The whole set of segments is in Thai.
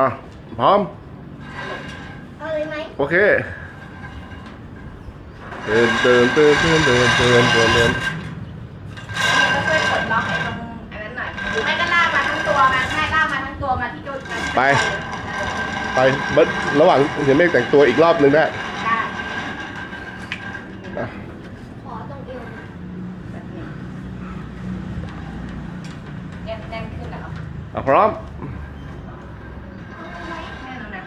อะ พร้อม เอาเลยไหมโอเคเดินเดินเดินเดินเดินเดินเดินเดินก็ช่วยกดล็อกไอ้ตรงอันนั้นหน่อยหรือไม่ก็ลากมาทั้งตัวมาใช่ลากมาทั้งตัวมาที่จุดนั้นไป ไปเบิร์ดระหว่างเห็นเมฆแต่งตัวอีกรอบหนึ่งได้ได้อะขอตรงเอวแบบนี้แน่นแน่นขึ้นแล้ว อะพร้อม เอาเลยไหม แน่นแล้วนะ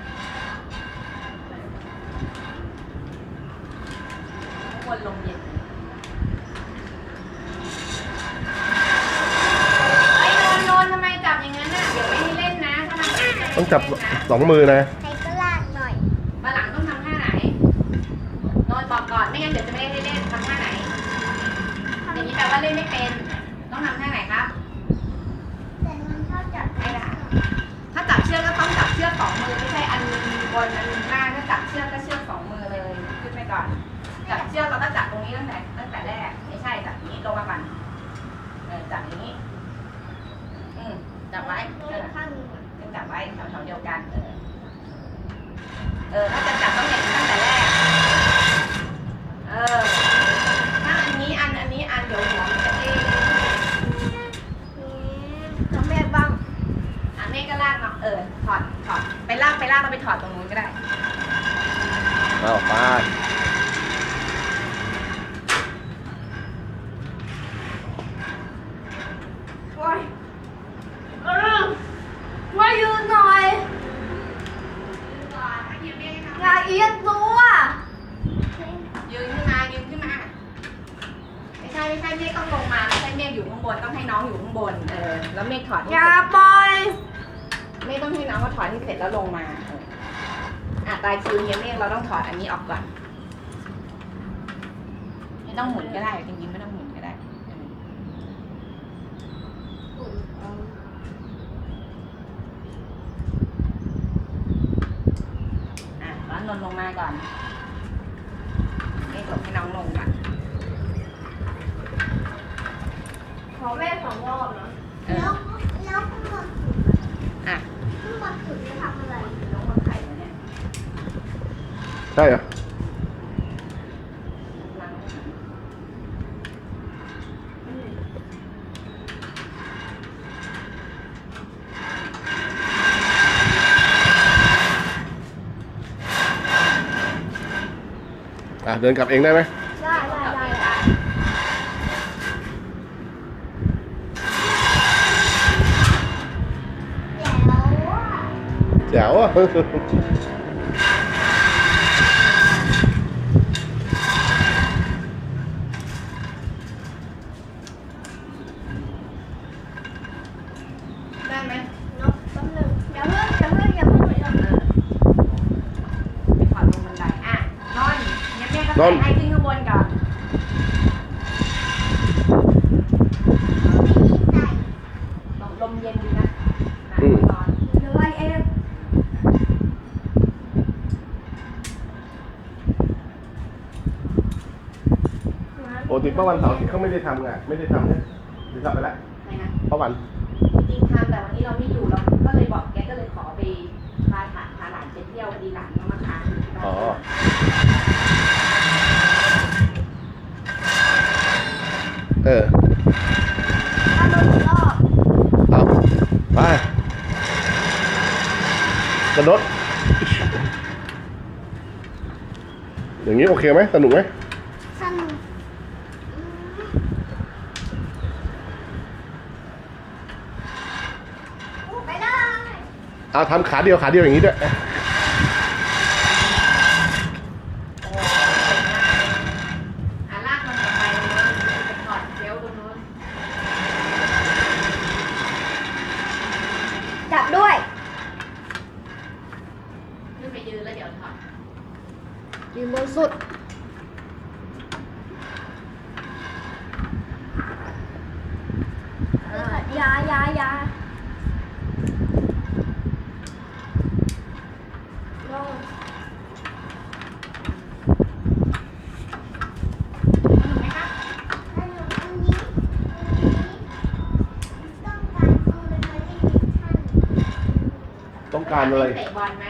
ควรลมเย็นไอ้ยนนท์นนท์ทำไมจับอย่างนั้นน่ะเดี๋ยวไม่ให้เล่นนะถ้าทำอย่างนั้น จะไม่ให้ต้องจับเล่นนะสองมือนะใครก็ลากหน่อยมาหลังต้องทำท่าไหนนนท์บอกก่อนไม่งั้นเดี๋ยวจะไม่ได้เล่นทำท่าไหน อย่างนี้แปลว่าเล่นไม่เป็น ต้องทำท่าไหนครับแต่มันชอบจับไม่ได้ถ้าจับเชือกก็ต้องจับเชือกสองมือไม่ใช่อันหนึงบนอันหนึงล่างถ้าจับเชือกก็เชือกสองมือเลยขึ้นไปก่อน จับเชือกเราก็จับตรงนี้ตั้งแต่ตั้งแต่แรก ไม่ใช่จับอย่างนี้ลงมาก่อนเออจับอย่างนี้ อืมจับไว้โดเอนอ จับไว้แถวๆเดียวกัน เออ เออ ถ้าจะจับต้องอย่างนี้ตั้งแต่แรก เออ ถ้าอันนี้อันอันนี้อันเดี๋ยวหัวมันจะเองทำแม่บ้างอะเมฆก็ลากมาเออ ถอด ถอด ไปลากไปลากเราไปถอดตรงนู้นก็ได้ เอาไป โอ้ยเออมาอยู่หน่อยอยากเอียงตัว ยืนขึ้นมา ยืนขึ้นมา ไม่ใช่ไม่ใช่ เมฆต้องลงมาไม่ใช่เมฆอยู่ข้างบนต้องให้น้องอยู่ข้างบนเออแล้วเมฆถอดให้อย่าเสร็จปล่อยเมฆต้องให้น้องเขาถอดให้เสร็จแล้วลงมาเอออะตายคิวเนี่ยเมฆเราต้องถอดอันนี้ออกก่อนไม่ต้องหมุนก็ได้จริงๆไม่ต้องหมุนก็ได้เอออะแล้วนนท์ลงมาก่อนเมฆหลบให้น้องลงก่อน ขอแม่สองรอบนะ เออ แล้วแล้วคุณบอล อะ คุณบอลถึงจะทำอะไร น้องมันไข่แล้วเนี่ย ใช่เหรอ ล้างไม่ทัน อะเดินกลับเองได้ไหมได้ได้ได้ได้เดี๋ยวอะแจ๋วอะ ได้ไหม นกแป๊บนึงอย่าเพิ่งอย่าเพิ่งอย่าเพิ่งอย่าเพิ่ง ไปถอดลงบันไดอะ นอนงั้ นแม่ก็ใส่ให้ขึ้นข้างบนก่อนลมลมเย็นดีนะหนาวร้อนเดี๋ยวไล่เองปกติป้าวันเสาร์อาที่เขาไม่ได้ทำไงไม่ได้ทำเนี่ยหรือทำไปแล้วไหนนะป้าวันจริงทำแต่วันนี้เราไม่อยู่เราก็เลยบอกแกก็เลยขอไปพาถาพาหลานไปเที่ยวพอดีหลานเขามาค้างอยู่ที่บ้าน อ๋อ เออถ้าโดนอีกรอบเอาไปกระโดดอย่างนี้โอเคไหมสนุกไหมสนุกอืมไปได้เอาทำขาเดียวขาเดียวอย่างนี้ด้วยายาต้องการอะไร เตะบอลไหม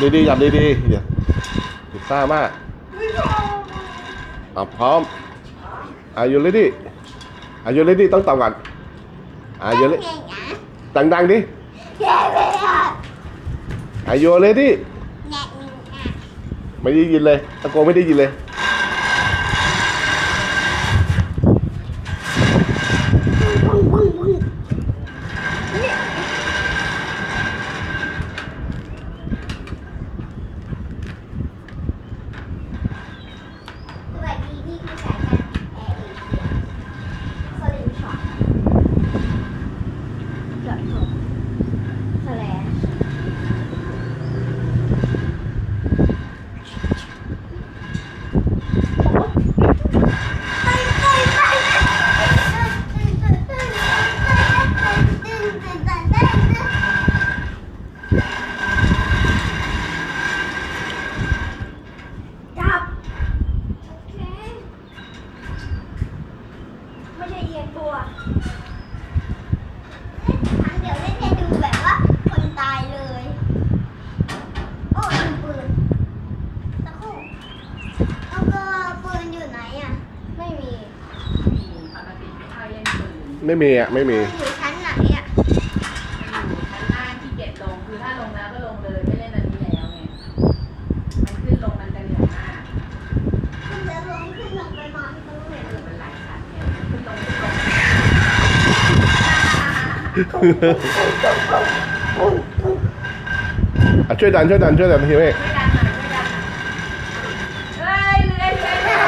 จับดีๆจับดีๆอย่าอย่าซ่ามากอะพร้อม Are you ready Are you ready ต้องตอบก่อน Are you ready ดังๆดิแย่เลยอะ Are you ready ไม่ได้ยินเลยตะโกนไม่ได้ยินเลย บึ้งบึ้งบึ้งสวัสดีนี่คือสายการแอร์เอเชียสลิงช็อตจอดจบสแลช จับ โอเค ไม่ใช่เอียงตัวครั้งเดียวเล่นให้ดูแบบว่าคนตายเลย โอ้ยิงปืนตะคุ่แล้วก็ปืนอยู่ไหนอะ ไม่มี มีปกติไม่ค่อยเล่นปืน ไม่มีอะไม่มีปืนอยู่ชั้นไหนอะไม่อยู่ชั้นล่างที่เก็บลงคือถ้าลงแล้วก็ลงเลยไม่เล่นอันนี้แล้วไงมันขึ้นลงมันจะเหนื่อยมากมันจะลงขึ้นลงไปมองตรงไหนเออมันหลายชั้นเนี่ยขึ้นลงขึ้นลงอะช่วยดันช่วยดันช่วยดันทีเมฆ ไม่ดันหน่อยไม่ดันหน่อยเฮ้ยเรื่อยเรื่อยเรื่อย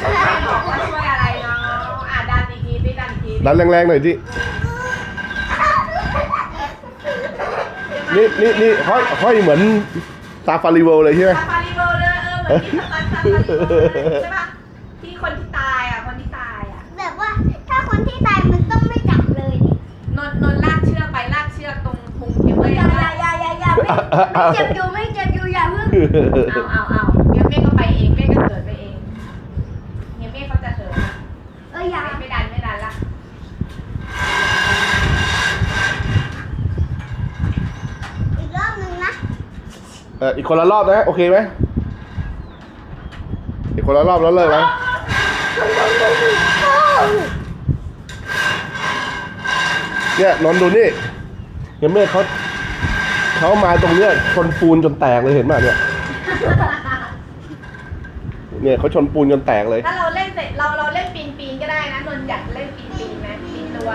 ไม่บอกว่าช่วยอะไรเนาะอะดันอีกทีสิ ดันอีกทีดันแรงๆหน่อยที่นี่นี่นี่ห้อยห้อยเหมือนซาฟารีเวลเลยใช่ไหม ซาฟารีเวิลด์เลยเออเหมือนที่สตันซาฟารีเวิลด์ใช่ปะที่คนที่ตายอะคนที่ตายอะแบบว่าถ้าคนที่ตายมันต้องไม่จับเลยดินนนนลากเชือกไปลากเชือกตรงพุงเก็บไว้อย่าเอาอย่าอย่าอย่าอย่าไม่ไม่เจ็บอยู่ไม่เจ็บอยู่อย่าเพิ่งเอาเอาเดี๋ยวเมฆก็ไปเองเมฆก็เถิดไปเองเฮียเมฆเขาจะเถิด เอออย่า ไม่ดันไม่ดันละ อีกรอบหนึ่งนะ เอออีกคนละรอบนะ โอเคไหมอีกคนละรอบแล้วเลิกไหมเนี่ยนอนดูนี่เห็นไหมเขาเขามาตรงเนี้ยชนปูนจนแตกเลยเห็นไหมเนี่ยเนี่ยเขาชนปูนจนแตกเลย ถ้าเราเล่นเสร็จเราเราเล่นปีนปีนก็ได้นะนนท์อยากเล่นปีนปีนไหมปีนรั้ว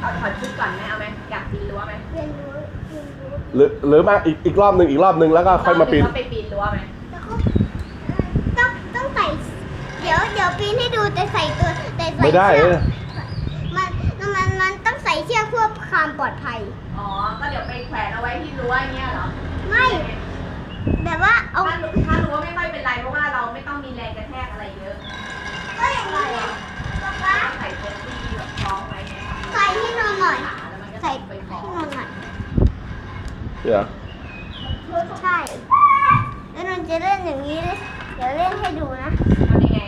เอาถอดชุดก่อนไหมเอา หรือหรือมาอีกอีกรอบหนึ่งอีกรอบหนึ่งแล้วก็ค่อยมาปีนรบหงว่ไปปีนรั้วไหมแล้วก็ต้องต้องใส่ เดี๋ยวเดี๋ยวปีนให้ดูแต่ใส่ตัวแต่ใส่ไม่ได้เชืเออกอมันมันมันต้องใส่เชือกเพื่อความปลอดภัย อ๋อ ก็เดี๋ยวไปแขวนเอาไว้ที่รั้วอย่างเงี้ยเหรอไม่ แบบว่าเอาถ้ารู้ถ้ารู้ว่าไม่ค่อยเป็นไรเพราะว่าเราไม่ต้องมีแรงกระแทกอะไรเยอะก็อย่างนี้อะป๊าป๊าใส่เซฟตี้แบบคล้องไว้ไงใส่ให้นอนหน่อย ขาแล้วมันก็ ใส่ ไป ให้ คล้อง นอนหน่อย เนี่ยใช่แล้วนนจะเล่นอย่างนี้เลยเดี๋ยวเล่นให้ดูนะทำยังไง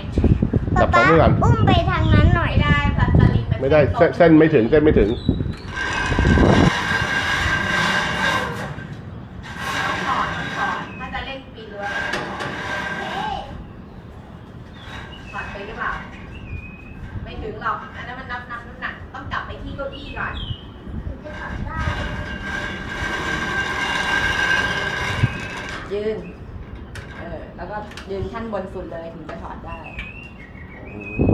จับของไว้ก่อน อุ้มไปทางนั้นหน่อยไม่ได้พลาสลินนไม่ได้เส้นเส้นไม่ถึงเส้นไม่ถึง Mm-hmm.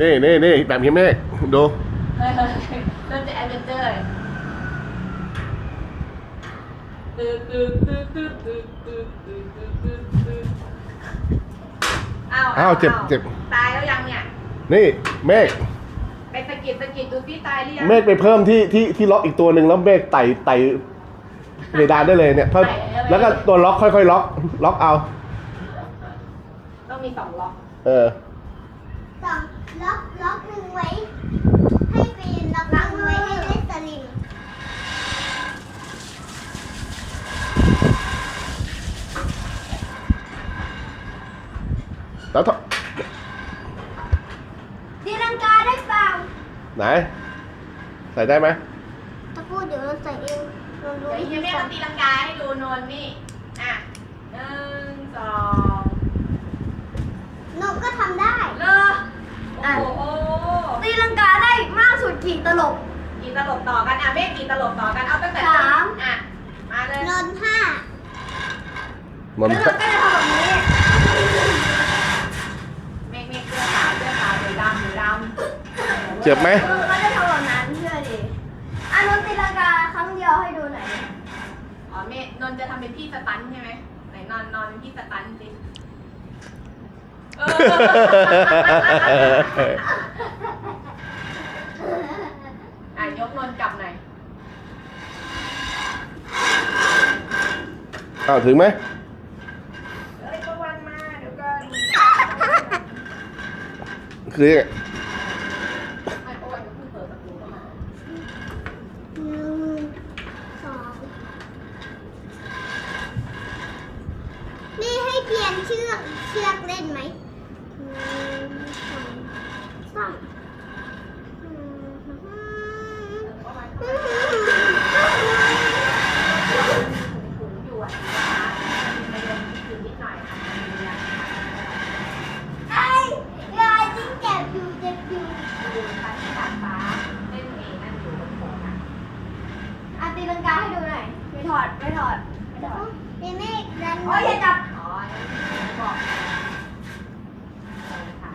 นี่นี่นี่แบบนี้แม่ดูเฮ้ยเฮ้ยเริ่มจะแอดเวนเจอร์เลยตึ๊ดตึ๊ดตึ๊ดตึ๊ดตึ๊ดตึ๊ดตึ๊ดตึ๊ดตึ๊ดตึ๊ดอ้าวอ้าวเจ็บเจ็บตายแล้วยังเนี่ย นี่เมฆไปสะกิดสะกิดดูที่ตายหรือยังเมฆไปเพิ่มที่ที่ที่ล็อกอีกตัวหนึ่งแล้วเมฆไต่ไต่เพดานได้เลยเนี่ยเพิ่มแล้วก็ตัวล็อกค่อยๆ ล็อก ล็อกเอา ต้องมีสองล็อก เออสอง ล็อกล็อกหนึ่งไว้ ให้ปีนล็อกหนึ่งไว้ให้เล่นสลิงแล้วถ้าตีลังกาได้เปล่าไหน ใส่ได้ไหมถ้าพูดเดี๋ยวเราใส่เองเรารู้เดี๋ยววิธียังไม่ใส่ต้องตีลังกาให้ดูนนท์นี่ อะหนึ่งสองนกก็ทำได้ เลิกโอ้โหตีลังกาได้มากสุดกี่ตลบ กี่ตลบต่อกันอะเมฆกี่ตลบต่อกันเอาตั้งแต่สาม อะมาเลยนนท์ห้ามันแล้วเราก็จะทำแบบนี้ เมฆเมฆเสื้อขาวเสื้อขาวเดี๋ยวดำเดี๋ยวดำเจ็บไหม เราก็จะทำแบบนั้นเชื่อดิอะนนท์ตีลังกาครั้งเดียวให้ดูหน่อย อ๋อเมฆนนท์จะทำเป็นพี่สตันใช่ไหมไหนนอนนอนเป็นพี่สตันสิเอออะยกนนท์กลับหน่อยอ้าวถึงไหมเอ้ยประวันมาเดี๋ยวก่อนคือยังไง ไม่ประวันจะเพิ่งเปิดประตูเข้ามา หนึ่งสองนี่ให้เปลี่ยนเชือกเชือกเล่นไหมหนึ่งสองสามอืม ประวัน อื ถุงอยู่อะนะคะไปเดินถือนิดหน่อยค่ะ ไอ้ยายจริงเจ็บอยู่เจ็บอยู่ ดูชั้นที่ดาดฟ้าเล่นเองนั่นอยู่บนโถงอะ อะตีลังกาให้ดูหน่อยไม่ถอดไม่ถอดไม่ถอดเดี๋ยวแม่ดันโอ้ยอย่าจับ อ๋อยังบอกเออค่ะ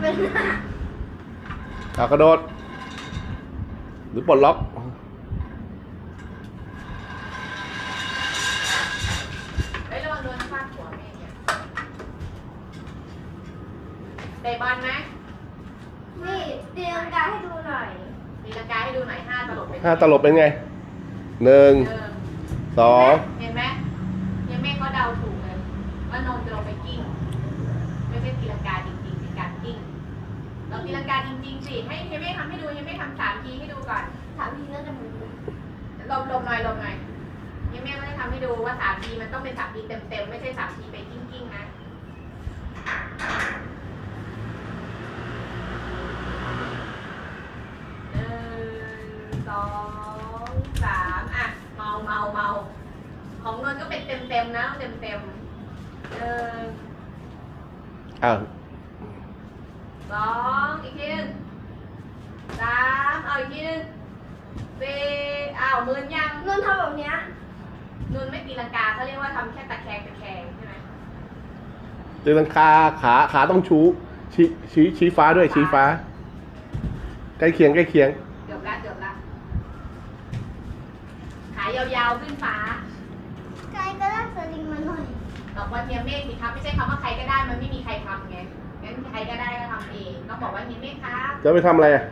เป็นหน้า อ้าว กระโดด หรือปลดล็อกเฮ้ยระวังโดนฟาดหัวแม่เนี่ยเตะบอลไหมนี่ตีลังกาให้ดูหน่อยตีลังกาให้ดูหน่อยห้าตลบเป็นไงห้าตลบเป็นไงหนึ่งเออ สองเห็นไหมยัง ก่อนถามพี่น่าจะมือหลบหลบหน่อยหลบหน่อยเฮเม่ไม่ได้ทำให้ดูว่าสามทีมันต้องเป็นสามทีเต็มๆไม่ใช่สามทีไปกิ้งกิ้งๆนะหนึ่งสองสามอะเมาเมาเมาของนนท์ก็เป็นเต็มๆนะเต็มๆหนึ่งอ้าวสองอีกที สามเอาอีกทีหนึงสี่อ้าวหมืนยังนนท์ทำแบบเนี้ยนุนไม่ตีลังกาเขาเรียกว่าทำแค่ตะแคงตะแคงใช่ไหมตีลังคาขาขาต้องชูชี้ชี้ชี้ฟ้าด้วยชี้ฟ้า ใกล้เคียงใกล้เคียง เกือบละเกือบละขายาวๆขึ้นฟ้ากายก็ลากสลิงมาหน่อยบอกว่าเฮียเมฆสิครับไม่ใช่คำว่าใครก็ได้มันไม่มีใครทำไงงั้นใครก็ได้ก็ทำเองต้องบอกว่าเฮียเมฆครับจะไปทำอะไรอะ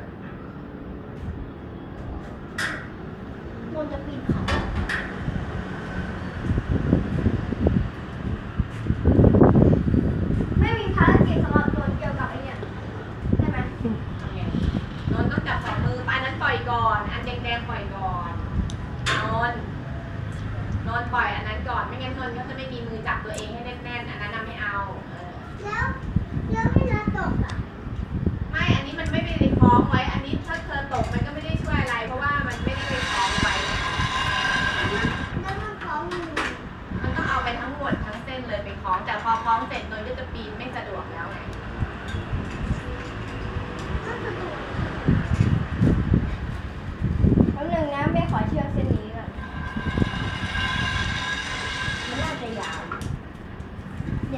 เ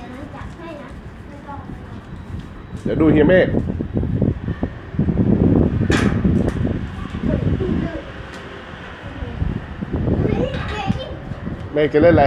ดี๋ยวดูเฮียเมฆเมฆจะเล่นอะไร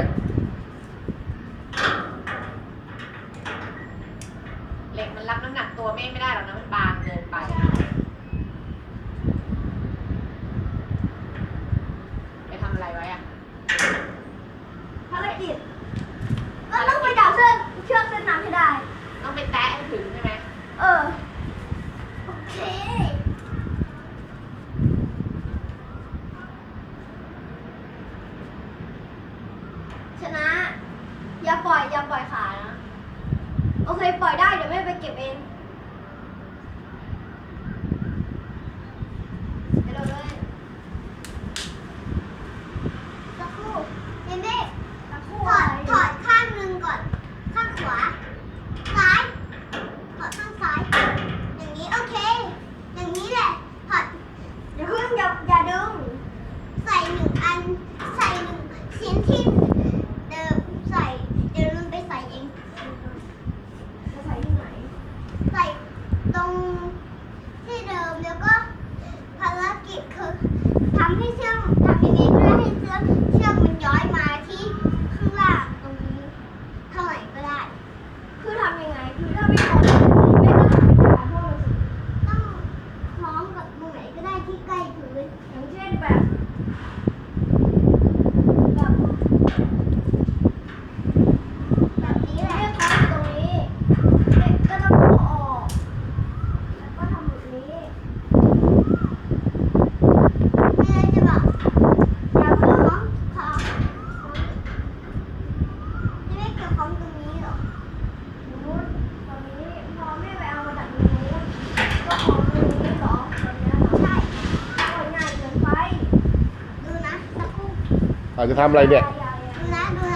จะทำอะไรเนี่ย ดูน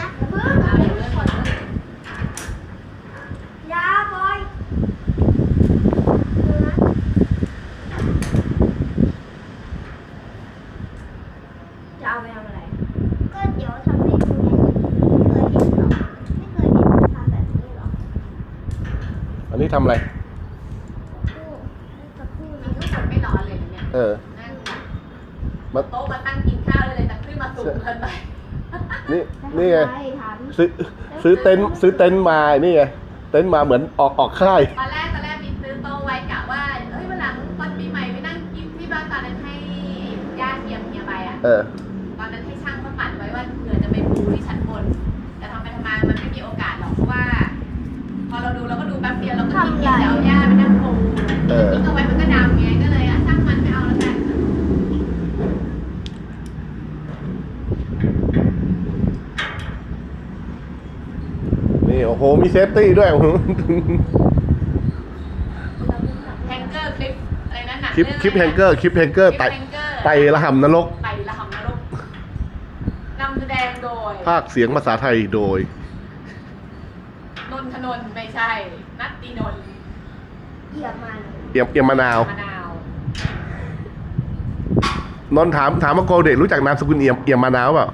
จะเอาไปทำอะไรอันนี้ทำอะไร ซื้อซื้อเต็นซื้อเต็นมานี่ไงเต็นมาเหมือนออกออกค่าย ตอนแรกตอนแรกมีซื้อโตไว้กะว่าเฮ้ยวันหลังวันปีใหม่ไปนั่งกินที่บ้านตอนนั้นให้ญาติเฮียมเฮียไปอะ โห มีเซฟตี้ด้วย แฮงเกอร์คลิปอะไรนะหนคลิปคลิปแฮงเกอร์ คลิปแฮงเกอร์ไตไตระห่ำนรก ไตระหำนรกนำแสดงโดย ภาคเสียงภาษาไทยโดย นนทนนไม่ใช่ นัตตินนเหยียมัเอียมเอียมมานาว นนถามถามว่าโกเด็กรู้จักนามสกุลเอียมเอียมมะนาวเปล่า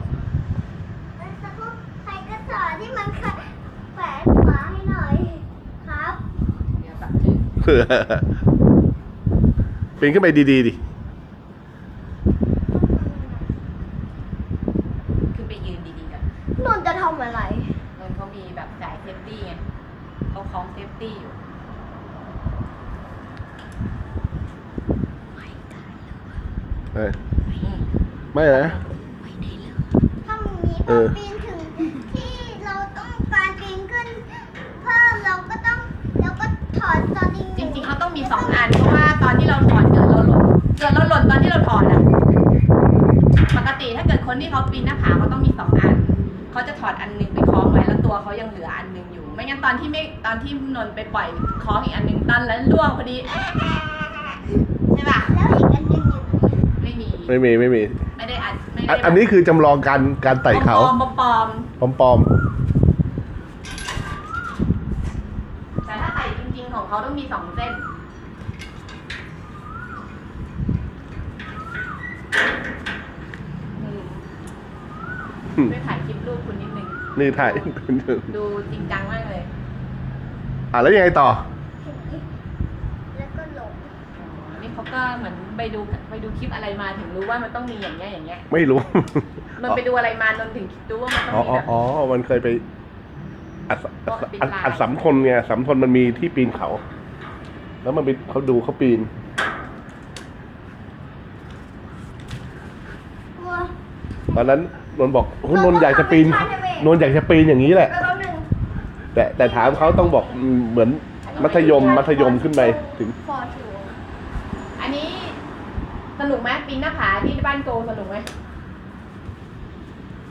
ขวาให้หน่อยครับ เผื่อปีนขึ้นไปดีๆดิ มีไม่มีไม่ได้อัดอันนี้คือจำลองการการไต่เขาปลอมปลอมปอมแต่ถ้าไต่จริงๆของเขาต้องมีสองเส้น นี่ถ่ายคลิปรูปคุณนิดนึง นี่ถ่ายดูจริงจังมากเลย อะแล้วยังไงต่อ เขาก็เหมือนไปดูไปดูคลิปอะไรมาถึงรู้ว่ามันต้องมีอย่างเงี้ยอย่างเงี้ย ไม่รู้ มันไปดูอะไรมาจนถึงรู้ว่ามันต้องอ๋อมีอ๋อแบบอ๋อมันเคยไปอัดสเพราะปีนอัดป่ายอัดสำคนไงสำคนมันมีที่ปีนเขา แล้วมันไปเขาดูเขาปีนกลัวตอนนั้นนนท์บอกโอ้นนท์อยากจะปีนนนท์อยากจะปีนอย่างนี้แหละแป๊บนึงแต่แต่ถามเขาต้องบอกอืมเหมือนมัธยมมัธยมขึ้นไปถึง ฟอร์ทูอันนี้ สนุกไหมปีนหน้าผาที่บ้านโกสนุกไหม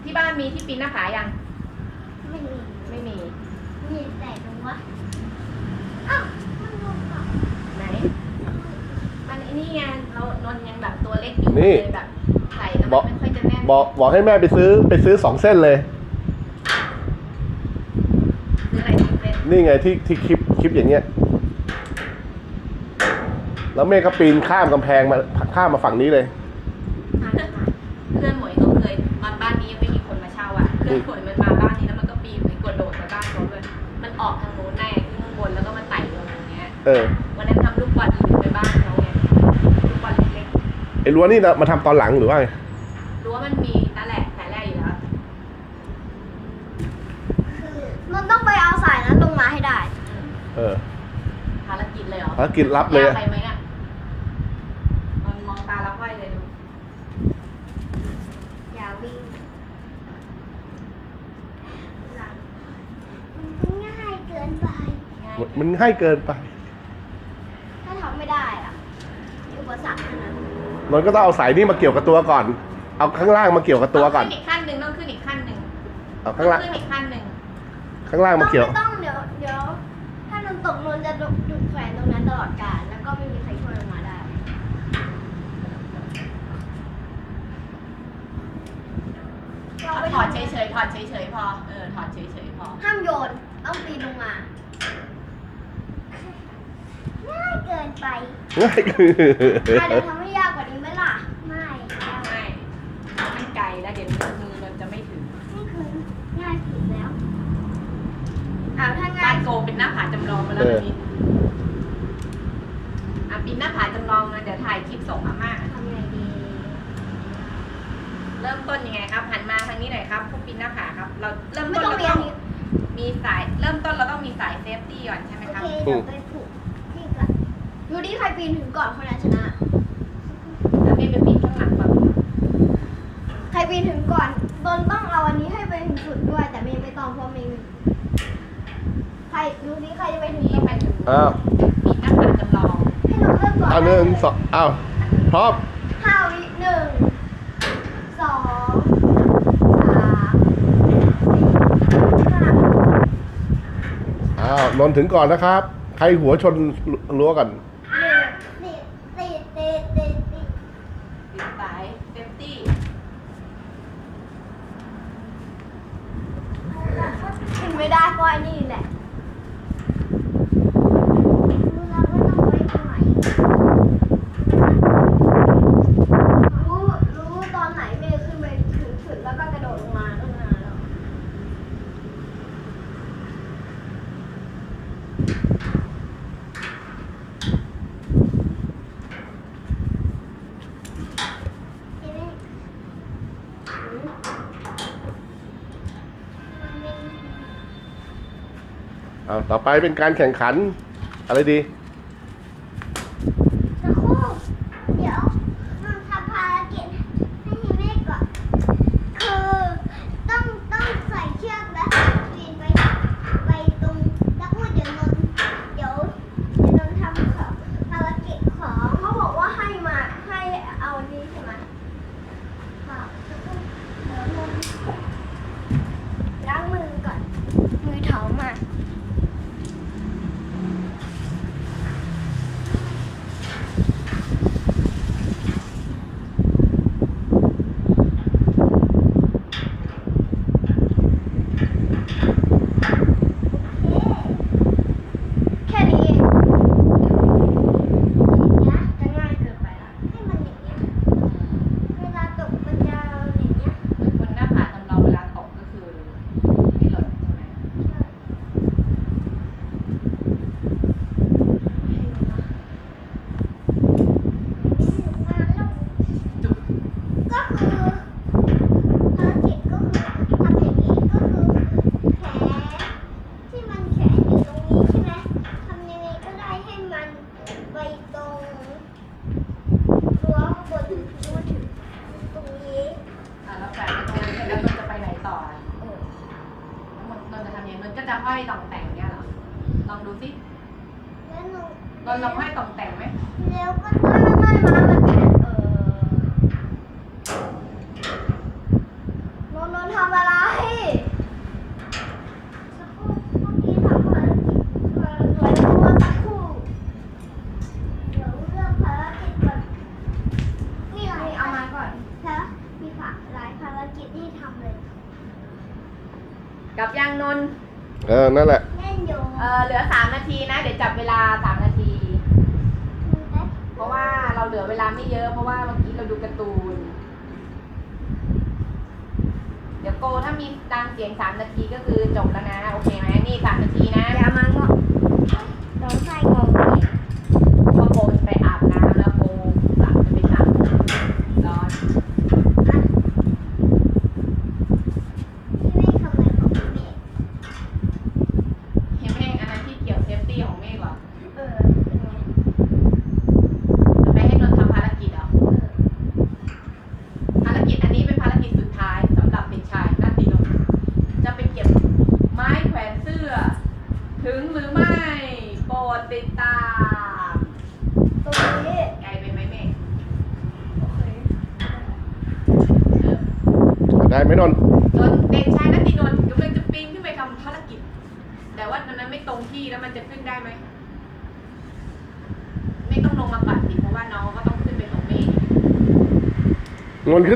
ที่บ้านมีที่ปีนหน้าผายัง ไม่มี ไม่มี มีแต่ตรงวะอ้าวมันลงอะไหน มันไอ้นี่ไงเรานนยังแบบตัวเล็กอยู่นี่ เลยแบบใส่แล้วบมัอนกไม่ค่อยจะแน่นบอกบอกให้แม่ไปซื้อไปซื้อสองเส้นเลย หรืออะไรถึงเป็นนี่ไงที่ที่คลิปคลิปอย่างเงี้ย แล้วแม่ก็ปีนข้ามกำแพงมาข้ามมาฝั่งนี้เลยเพื่อนหมวยเขาเคยตอนบ้านนี้ยังไม่มีคนมาเช่าอะเพื่อนหมวยมันมาบ้านนี้แล้วมันก็ปีนไปกระโดดไปบ้านเขาเลยมันออกทางโน้นได้ขึ้นข้างบนแล้วก็มาไต่ลงอย่างเงี้ยเออวันนั้นทำลูกบอลอยู่ในบ้านเขาไงลูกบอลเล็กไอ้รั้วนี่นะมาทำตอนหลังหรือว่าไงๆรู้ว่ามันมีแต่แหละแต่แรกอยู่แล้วคือมันต้องไปเอาสายนั้นลงมาให้ได้ เออภารกิจเลยเหรอภารกิจลับเลยยากอะไปไหมอะมันมองตาแล้วห้อยเลยดู อย่าวิ่งมันง่ายเกินไป ง่ายมันให้เกินไป ถ้าทำไม่ได้อะมีอุปสรรคเท่านั้นนนท์ก็ต้องเอาสายนี่มาเกี่ยวกับตัวก่อน เอาข้างล่างมาเกี่ยวกับตัวก่อนต้องขึ้นอีกขั้นหนึ่งต้องขึ้นอีกขั้นหนึ่งเอาต้ข้างล่างขึ้นอีกขั้นหนึ่งข้างล่างมาเกี่ยวต้องไม่ต้องเดี๋ยวเดี๋ยว ถ้านนตกนนจะดุดแขวนตรงนั้นตลอดกาลแล้วก็ไม่มีใครช่วยลงมาได้ เราเอาไปถอดเฉยๆถอดเฉยๆพอ เออถอดเฉยๆพอ ห้ามโยน ต้องปีนลงมา ง่ายเกินไปง่ายคืออาจจะทำให้ยากกว่านี้ไหมล่ะ ไม่แล้วไม่มันไกลแล้วเดี๋ยวมือมันจะไม่ถึงนี่คือง่ายสุดแล้วอ้าวถ้าง่าบ้ายนโกเป็นหน้าผาจำลองมาแล้วแบบนี้อะปีนหน้าผาจำลองนะเดี๋ยวถ่ายคลิปส่งอาม่า ทำไงดีเริ่มต้นยังไงครับ หันมาทางนี้หน่อยครับพวกปีนหน้าผาครับ เราเริ่มไม่ต้นต้องเราเรียต้นองนี้มีสาย เริ่มต้นเราต้องมีสายเซฟตี้ก่อนใช่ไหมโอครับ เคเดี๋ยวไปผูกนี่ก่อน ดูดิใครปีนถึงก่อนคนนั้นชนะ แล้วพี่ไปปีนข้างหลังก่อนใครปีนถึงก่อนตนต้องเอาอันนี้ให้ไปถึงสุดด้วย แต่ไม่ไม่ต้องเพราะไม่มีใครดูดิใครจะไปถึงนี่ตรงไปถึงอ้าวปีนหน้าผาจำลองให้หนูเริ่มก่อนเอาหนึ่งสองอ้าวพร้อมห้าวิหนึ่งสองสามสี่ห้าอ้าวนนท์ถึงก่อนนะครับ ใครหัวชนรั้วกัน ติดติดติดติดติด ปีนสายเซฟตี้ ขึ้น ไม่ได้เพราะไอ้นี่แหละรู้แล้วว่าต้องไว้ตรงไหนรู้รู้ตอนไหนเมย์ขึ้นไปถึงสุดแล้วก็กระโดดลงมาตั้งนานแล้ว ทีนี้อืม เอา ต่อไปเป็นการแข่งขัน อะไรดี ไปตรงรั้วข้างบนตรงนี้อ่าแล้วแปะตรงนั้นเสร็จแล้วนนจะไปไหนต่ออะเออแล้วนนจะทำยังไงนนก็จะห้อยต่องแต่งเนี่ยหรอลองดูสิแล้วหนูนนลองห้อยต่องแต่งไหมแล้วก็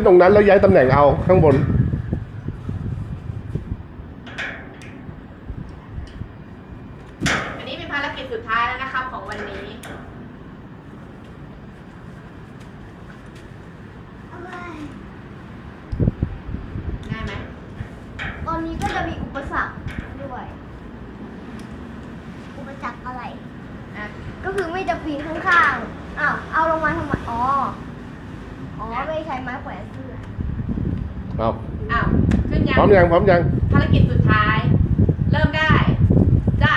ตรงนั้นแล้วย้ายตำแหน่งเอาข้างบน อันนี้เป็นภารกิจสุดท้ายแล้วนะครับของวันนี้ มยังพร้อมยังภารกิจสุดท้าย เริ่มได้จ้า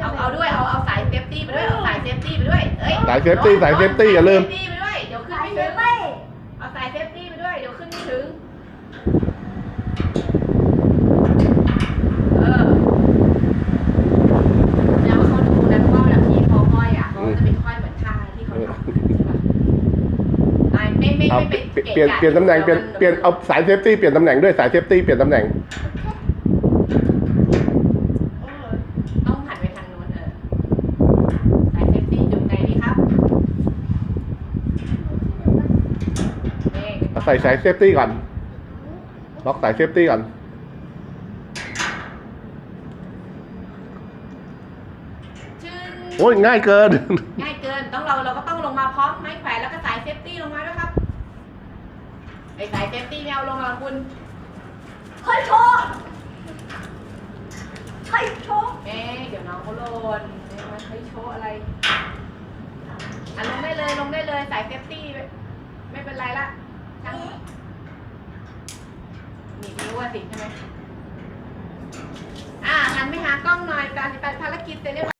เอาเอาด้วยเอาเอาสายเซฟตี้ไปด้วยเอาสายเซฟตี้ไปด้วยเอ้ยสายเซฟตี้สายเซฟตี้อย่าลืม ครับ เปลี่ยนเปลี่ยนตำแหน่งเปลี่ยนเปลี่ยนเอาสายเซฟตี้เปลี่ยนตำแหน่งด้วยสายเซฟตี้เปลี่ยนตำแหน่ง ต้องหันไปทางโน้นเออสายเซฟตี้อยู่ไหนดีครับนี่ใส่สายเซฟตี้ก่อน ล็อกสายเซฟตี้ก่อนโอ้ยง่ายเกิน ง่าย ด็กไหนเซฟตี้ไมวลงมาคุณเฮ้ยโชว์ใช่โชว์แม่เดี๋ยวน้องเขาโลนเฮ้มใช้โชว์อะไรอะลงได้เลยลงได้เลยสายเซฟตี้ไม่เป็นไรละช่างนี่รู้ว่าสิใช่ไหมอะหันไปหากล้องหน่อยการปฏิบัติภารกิจเสร็จเรียบร้อย